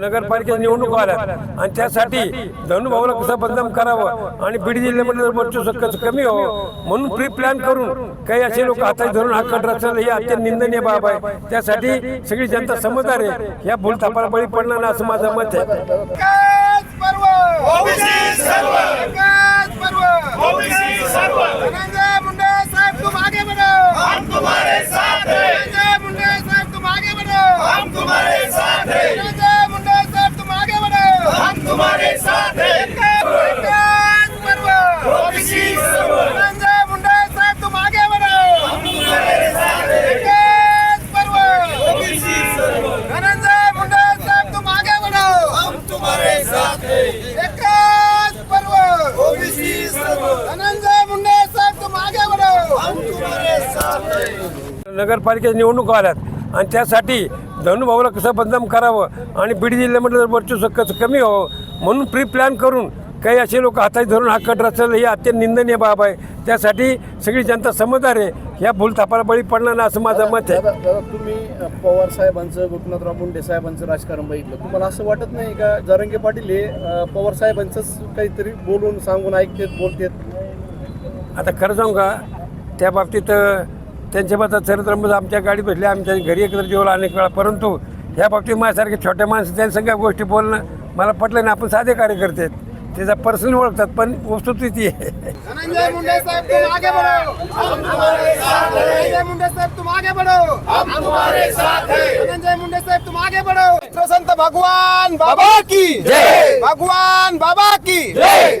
नगरपालिकेच्या निवडणूक आल्या आणि त्यासाठी धनुभाऊला कसं बदनाम करावं? आणि बीड जिल्ह्यामध्ये वर्चस्व कसं कमी व्हावं? म्हणून प्री प्लॅन करून काही असे लोक हातात धरून हाकट रचलं हे अत्यंत निंदनीय बाब आहे. त्यासाठी सगळी जनता समजदार आहे. या भूल थापाला बळी पडणार नाही असं माझं मत आहे. नगरपालिकेच्या निवडणूक आल्यात. आणि त्यासाठी धनुभाऊला कसं बदनाम करावं आणि बीड जिल्ह्यामध्ये वर्चस्व कसं कमी व्हावं म्हणून प्री प्लॅन करून काही असे लोक हातात धरून हाकट रचलं हे अत्यंत निंदनीय बाब आहे. त्यासाठी सगळी जनता समजदार आहे. या भूल थापाला बळी पडणार नाही असं माझं मत आहे. तुम्ही पवार साहेबांचं गोपीनाथराव मुंडे साहेबांचं राजकारण बघितलं. तुम्हाला असं वाटत नाही का जरंगे पाटील हे पवार साहेबांचंच काहीतरी बोलून सांगून ऐकतेत बोलतेत? आता खरं सांगू का त्या बाबतीत त्यांच्या बाबतीत चरित्रमध्ये आमच्या गाडीत बसले आमच्या घरी एकत्र जेवलं अनेक वेळा. परंतु ह्या बाबतीत माझ्यासारखे छोट्या माणसं त्या सगळ्या गोष्टी बोलणं मला पटलं नाही. आपण साधे कार्यकर्ते आहेत. त्याचा पर्सनल ओळखतात पण वस्तुस्थिती आहे. धनंजय मुंडे साहब तुम आगे बढ़ो. हम तुम्हारे साथ हैं. धनंजय मुंडे साहब तुम आगे बढ़ो. हम तुम्हारे साथ हैं. धनंजय मुंडे साहब तुम आगे बढ़ो. संत भगवान बाबा की जय. भगवान बाबा की जय.